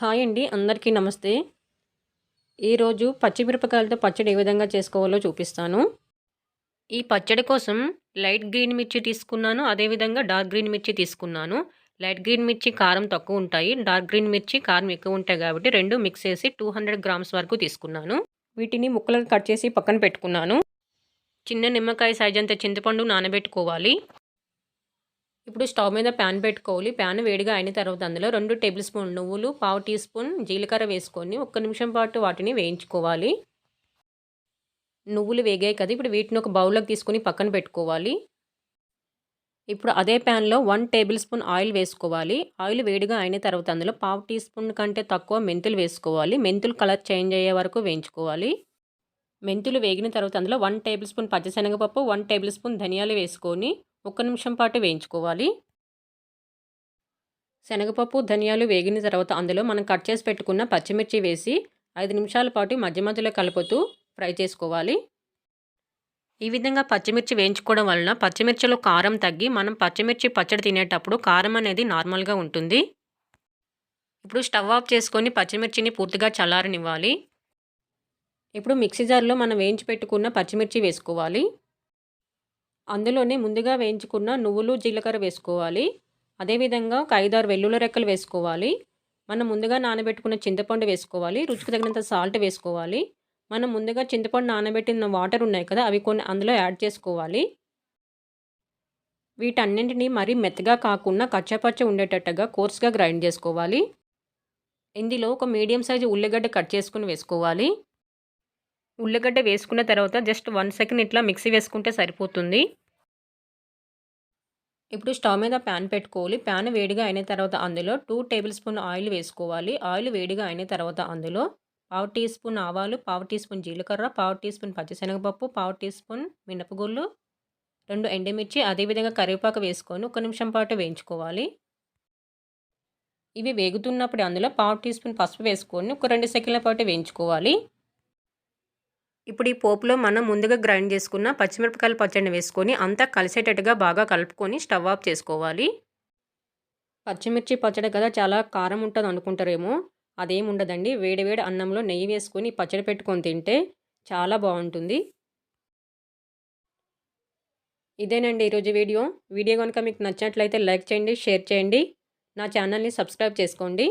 Hi అండి అందరికీ నమస్తే. ఈరోజు పచ్చిమిరపకాయలతో పచ్చడి ఏ విధంగా చేసుకోవాలో చూపిస్తాను. ఈ పచ్చడి కోసం లైట్ గ్రీన్ మిర్చి తీసుకున్నాను అదేవిధంగా డార్క్ గ్రీన్ మిర్చి తీసుకున్నాను. లైట్ గ్రీన్ మిర్చి కారం తక్కువ ఉంటాయి డార్క్ గ్రీన్ మిర్చి కారం ఎక్కువ ఉంటాయి కాబట్టి రెండు మిక్స్ చేసి టూ హండ్రెడ్ గ్రామ్స్ వరకు తీసుకున్నాను. వీటిని ముక్కలకు కట్ చేసి పక్కన పెట్టుకున్నాను. చిన్న నిమ్మకాయ సైజ్ అంత చింతపండు నానబెట్టుకోవాలి. ఇప్పుడు స్టవ్ మీద ప్యాన్ పెట్టుకోవాలి. ప్యాన్ వేడిగా అయిన తర్వాత అందులో రెండు టేబుల్ స్పూన్ నువ్వులు పావు టీ స్పూన్ జీలకర్ర వేసుకొని ఒక్క నిమిషం పాటు వాటిని వేయించుకోవాలి. నువ్వులు వేగాయి కదా ఇప్పుడు వీటిని ఒక బౌల్లోకి తీసుకొని పక్కన పెట్టుకోవాలి. ఇప్పుడు అదే ప్యాన్లో వన్ టేబుల్ స్పూన్ ఆయిల్ వేసుకోవాలి. ఆయిల్ వేడిగా అయిన తర్వాత అందులో పావు టీ స్పూన్ కంటే తక్కువ మెంతులు వేసుకోవాలి. మెంతులు కలర్ చేంజ్ అయ్యే వరకు వేయించుకోవాలి. మెంతులు వేగిన తర్వాత అందులో వన్ టేబుల్ స్పూన్ పచ్చిశనగపప్పు వన్ టేబుల్ స్పూన్ ధనియాలు వేసుకొని ఒక్క నిమిషం పాటు వేయించుకోవాలి. శనగపప్పు ధనియాలు వేగిన తర్వాత అందులో మనం కట్ చేసి పెట్టుకున్న పచ్చిమిర్చి వేసి ఐదు నిమిషాల పాటు మధ్య మధ్యలో కలుపుతూ ఫ్రై చేసుకోవాలి. ఈ విధంగా పచ్చిమిర్చి వేయించుకోవడం వలన పచ్చిమిర్చిలో కారం తగ్గి మనం పచ్చిమిర్చి పచ్చడి తినేటప్పుడు కారం అనేది నార్మల్గా ఉంటుంది. ఇప్పుడు స్టవ్ ఆఫ్ చేసుకొని పచ్చిమిర్చిని పూర్తిగా చల్లారనివ్వాలి. ఇప్పుడు మిక్సీ జార్లో మనం వేయించి పెట్టుకున్న పచ్చిమిర్చి వేసుకోవాలి. అందులోనే ముందుగా వేయించుకున్న నువ్వులు జీలకర్ర వేసుకోవాలి. అదేవిధంగా ఒక ఐదారు వెల్లుల్లి రెక్కలు వేసుకోవాలి. మనం ముందుగా నానబెట్టుకున్న చింతపండు వేసుకోవాలి. రుచికి తగినంత సాల్ట్ వేసుకోవాలి. మనం ముందుగా చింతపండు నానబెట్టిన వాటర్ ఉన్నాయి కదా అవి కొన్ని అందులో యాడ్ చేసుకోవాలి. వీటన్నింటినీ మరీ మెత్తగా కాకుండా కచ్చపచ్చ ఉండేటట్టుగా కోర్స్గా గ్రైండ్ చేసుకోవాలి. ఇందులో ఒక మీడియం సైజు ఉల్లిగడ్డ కట్ చేసుకుని వేసుకోవాలి. ఉల్లిగడ్డ వేసుకున్న తర్వాత జస్ట్ వన్ సెకండ్ ఇట్లా మిక్సీ వేసుకుంటే సరిపోతుంది. ఇప్పుడు స్టవ్ మీద ప్యాన్ పెట్టుకోవాలి. ప్యాన్ వేడిగా అయిన తర్వాత అందులో టూ టేబుల్ స్పూన్ ఆయిల్ వేసుకోవాలి. ఆయిల్ వేడిగా అయిన తర్వాత అందులో పావు టీ స్పూన్ ఆవాలు పావు టీ స్పూన్ జీలకర్ర పావు టీ స్పూన్ పచ్చిశనగపప్పు పావు టీ స్పూన్ మినపగుళ్ళు రెండు ఎండుమిర్చి అదేవిధంగా కరివేపాకు వేసుకొని ఒక నిమిషం పాటు వేయించుకోవాలి. ఇవి వేగుతున్నప్పుడు అందులో పావు టీ స్పూన్ పసుపు వేసుకొని ఒక రెండు సెకండ్ల పాటు వేయించుకోవాలి. ఇప్పుడు ఈ పోపులో మనం ముందుగా గ్రైండ్ చేసుకున్న పచ్చిమిరపకాయల పచ్చడిని వేసుకొని అంతా కలిసేటట్టుగా బాగా కలుపుకొని స్టవ్ ఆఫ్ చేసుకోవాలి. పచ్చిమిర్చి పచ్చడి కదా చాలా కారం ఉంటుంది అనుకుంటారేమో అదేం ఉండదండి. వేడివేడి అన్నంలో నెయ్యి వేసుకొని పచ్చడి పెట్టుకొని తింటే చాలా బాగుంటుంది. ఇదేనండి ఈరోజు వీడియో. వీడియో కనుక మీకు నచ్చినట్లయితే లైక్ చేయండి షేర్ చేయండి. నా ఛానల్ని సబ్స్క్రైబ్ చేసుకోండి.